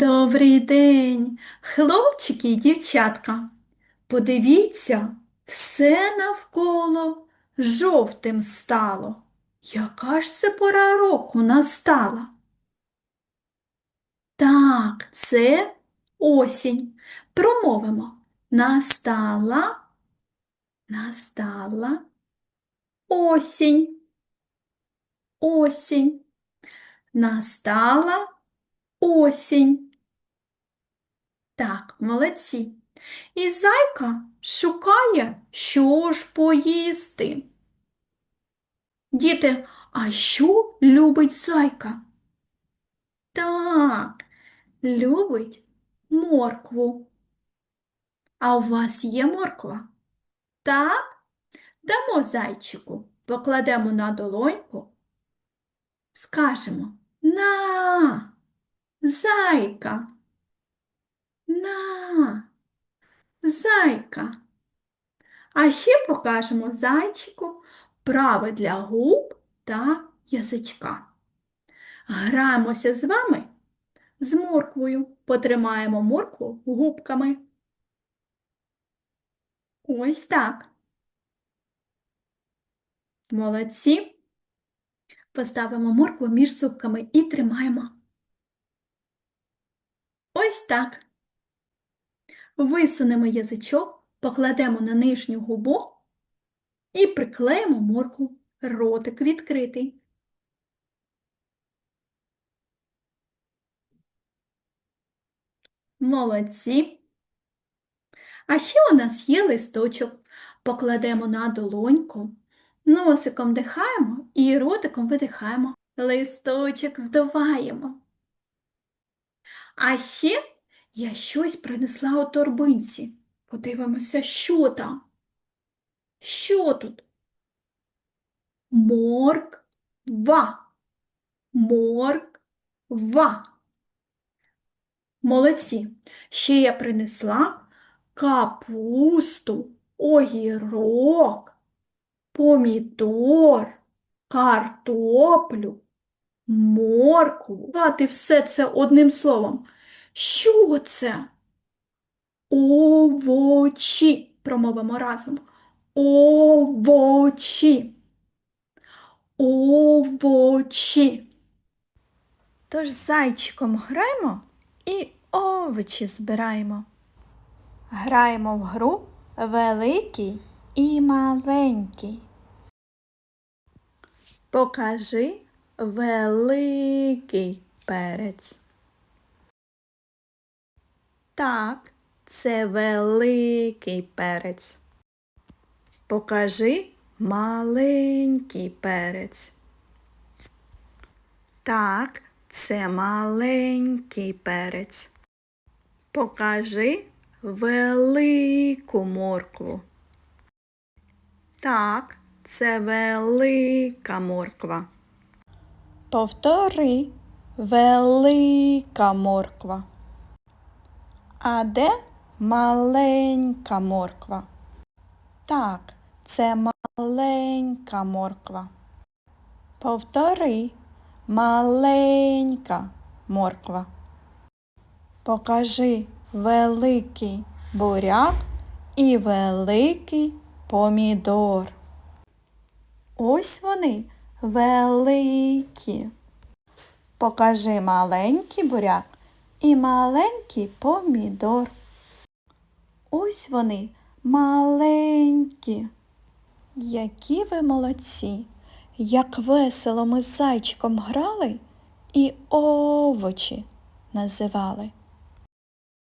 Добрий день, хлопчики і дівчатка. Подивіться, все навколо жовтим стало. Яка ж це пора року настала? Так, це осінь. Промовимо. Настала, настала осінь. Осінь. Настала осінь. Так, молодці. І зайка шукає, що ж поїсти. Діти, а що любить зайка? Так, любить моркву. А у вас є морква? Так? Дамо зайчику, покладемо на долоньку, скажемо на, зайка, на, зайка. А ще покажемо зайчику вправи для губ та язичка. Граємося з вами з морквою. Потримаємо моркву губками. Ось так. Молодці. Поставимо моркву між зубками і тримаємо. Ось так. Висунемо язичок, покладемо на нижню губу і приклеїмо моркву. Ротик відкритий. Молодці. А ще у нас є листочок. Покладемо на долоньку, носиком дихаємо і ротиком видихаємо. Листочок здуваємо. А ще я щось принесла у торбинці. Подивимося, що там. Що тут? Морква. Морква. Молодці. Ще я принесла капусту, огірок, помідор, картоплю, моркву. Дати все це одним словом. Що це? Овочі. Промовимо разом. Овочі. Овочі. Тож зайчиком граємо і овочі збираємо. Граємо в гру великий і маленький. Покажи великий перець. Так, це великий перець. Покажи маленький перець. Так, це маленький перець. Покажи велику моркву. Так, це велика морква. Повтори велика морква. А де маленька морква? Так, це маленька морква. Повтори маленька морква. Покажи великий буряк і великий помідор. Ось вони великі. Покажи маленький буряк і маленький помідор. Ось вони маленькі. Які ви молодці, як весело ми з зайчиком грали і овочі називали.